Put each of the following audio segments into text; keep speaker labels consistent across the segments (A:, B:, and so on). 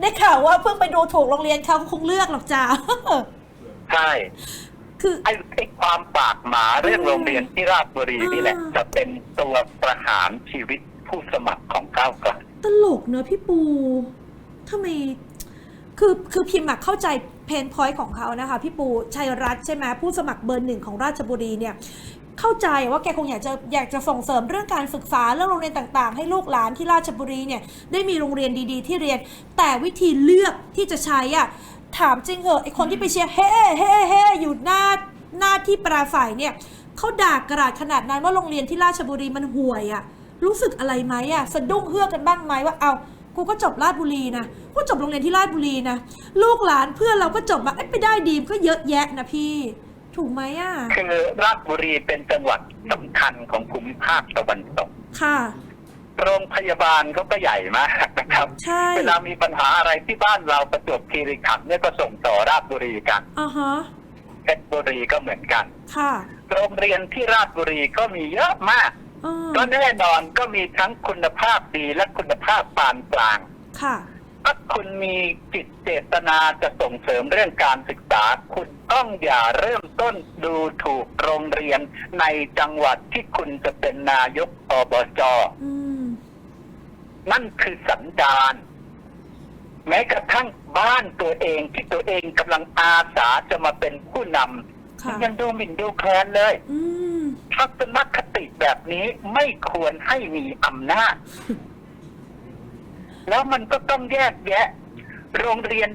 A: ได้ข่าวว่าเพิ่งไปดูถูกโรงเรียนเขาคงเลือกหรอกจ้า
B: ใช่
A: คือ
B: ไอ้ไอ้ความปากหมาเรื่องโรงเรียนที่ราชบุรีนี่แหละ
A: อ่า
B: จะเป็นตัวประหารชีวิตผู้สมัครของก้าวไกล
A: ตลกเนอะพี่ปูทำไมคือคือพิมพ์อะเข้าใจเพนพอยต์ของเขานะคะ พี่ปูชัยรัตน์ใช่ไหมผู้สมัครเบอร์หนึ่งของราชบุรีเนี่ย เข้าใจว่าแกคงอยากจะอยากจะส่งเสริมเรื่องการศึกษาเรื่องโรงเรียนต่างๆ ให้ลูกหลานที่ราชบุรีเนี่ยได้มีโรงเรียนดีๆ ที่เรียน แต่วิธีเลือกที่จะใช้อะถามจริงเหอะไอคนที่ไปเชียร์เฮ้เฮ้เฮ้อยู่หน้าหน้าที่ปราศัยเนี่ยเขาด่ากระดาษขนาดนั้นว่าโรงเรียนที่ราชบุรีมันห่วยอะรู้สึกอะไรไหมอะสะดุ้งเฮือกกันบ้างไหมว่าเอากูก็จบราชบุรีนะกูจบโรงเรียนที่ราชบุรีนะลูกหลานเพื่อนเราก็จบมาเอ้ไปได้ดีมก็เยอะแยะนะพี่ ถูกไหมอะ
B: คือราชบุรีเป็นจังหวัดสำคัญของภูมิภาคตะวันตก
A: ค่ะ
B: โรงพยาบาลเขาก็ใหญ่มากนะครับ
A: ใช่
B: เวลามีปัญหาอะไรที่บ้านเราประจวบคีรีขันธ์เนี่ยก็ส่งต่อราชบุรีกัน
A: อ่าฮะ
B: เพชรบุรีก็เหมือนกัน
A: ค่ะ
B: โรงเรียนที่ราชบุรีก็มีเยอะมาก
A: อ่า
B: ก็แน่นอนก็มีทั้งคุณภาพดีและคุณภาพปานกลาง
A: ค่ะ
B: ถ้าคุณมีจิตเจตนาจะส่งเสริมเรื่องการศึกษา คุณต้องอย่าเริ่มต้นดูถูกโรงเรียนในจังหวัดที่คุณจะเป็นนายกอบจ
A: อืม
B: นั่นคือสัญญาณแม้กระทั่งบ้านตัวเองที่ตัวเองกำลังอาสาจะมาเป็นผู้นำ
A: ค่ะ
B: ยังดูหมิ่นดูแคลนเลย
A: อืม
B: ทัศนคติแบบนี้ไม่ควรให้มีอำนาจ แล้วมันก็ต้องแยกแยะ โรงเรียน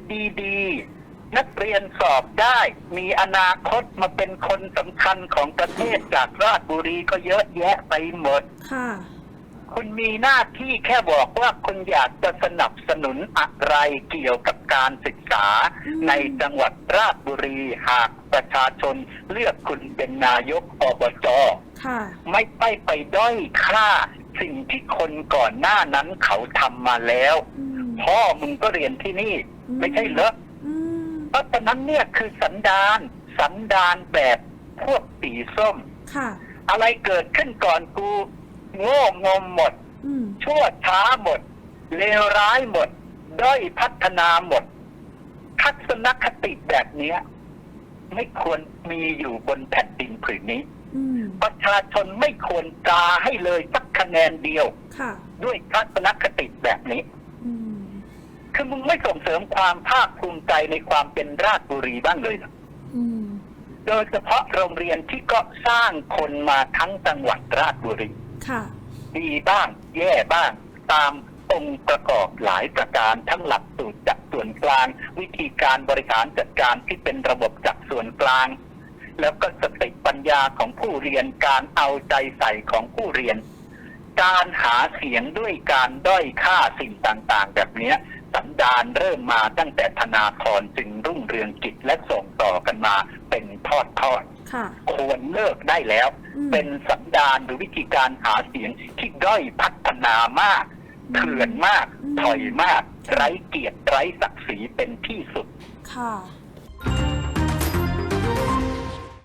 B: ดีๆ นักเรียนสอบได้ มีอนาคตมาเป็นคนสำคัญของประเทศจากราชบุรีก็เยอะแยะไปหมด
A: ค่ะ
B: คุณมีหน้าที่แค่บอกว่าคุณอยากจะสนับสนุนอะไรเกี่ยวกับการศึกษา
A: อืม
B: ในจังหวัดราชบุรีหากประชาชนเลือกคุณเป็นนายกอบจ
A: ค่ะ
B: ไม่ไปไปด้อยค่า สิ่งที่คนก่อนหน้านั้นเขาทำมาแล้ว
A: อืม
B: พ่อมึงก็เรียนที่นี่
A: อืม
B: ไม่ใช่เหรอ
A: อืม
B: เพราะฉะนั้นเนี่ยคือสันดานสันดานแบบพวกสีส้ม
A: ค่ะ
B: อะไรเกิดขึ้นก่อนกู โง่งมหมด
A: อืม
B: ชั่วช้าหมด เลวร้ายหมด ด้อยพัฒนาหมด ทัศนคติแบบเนี้ย ไม่ควรมีอยู่บนแผ่นดินผืนนี้
A: อืม
B: ประชาชนไม่ควรตราให้เลยสักคะแนนเดียว
A: ค่ะ
B: ด้วยทัศนคติแบบนี้
A: อืม
B: คือมึงไม่ส่งเสริมความภาคภูมิใจในความเป็นราชบุรีบ้างเลยเหรอ
A: อืม
B: โดยเฉพาะโรงเรียนที่ก็สร้างคนมาทั้งจังหวัดราชบุรี
A: ค่ะ
B: ดีบ้าง แย่บ้าง ตามองค์ประกอบหลายประการทั้งหลักสูตรจากส่วนกลาง วิธีการบริหารจัดการที่เป็นระบบจากส่วนกลาง แล้วก็สติปัญญาของผู้เรียนการเอาใจใส่ของผู้เรียน การหาเสียงด้วยการด้อยค่าสิ่งต่างๆ แบบเนี้ยสันดานเริ่มมาตั้งแต่ธนาธรจึงรุ่งเรืองกิจและส่งต่อกันมาเป็นทอดทอดๆ
A: ค่ะ
B: ควรเลิกได้แล้ว
A: อืม
B: เป็นสันดานหรือวิธีการหาเสียงที่ด้อยพัฒนามาก
A: อืม
B: เถื่อนมาก
A: อืม
B: ถอยมาก ไร้เกียรติไร้ศักดิ์ศรีเป็นที่สุด
A: ค่ะ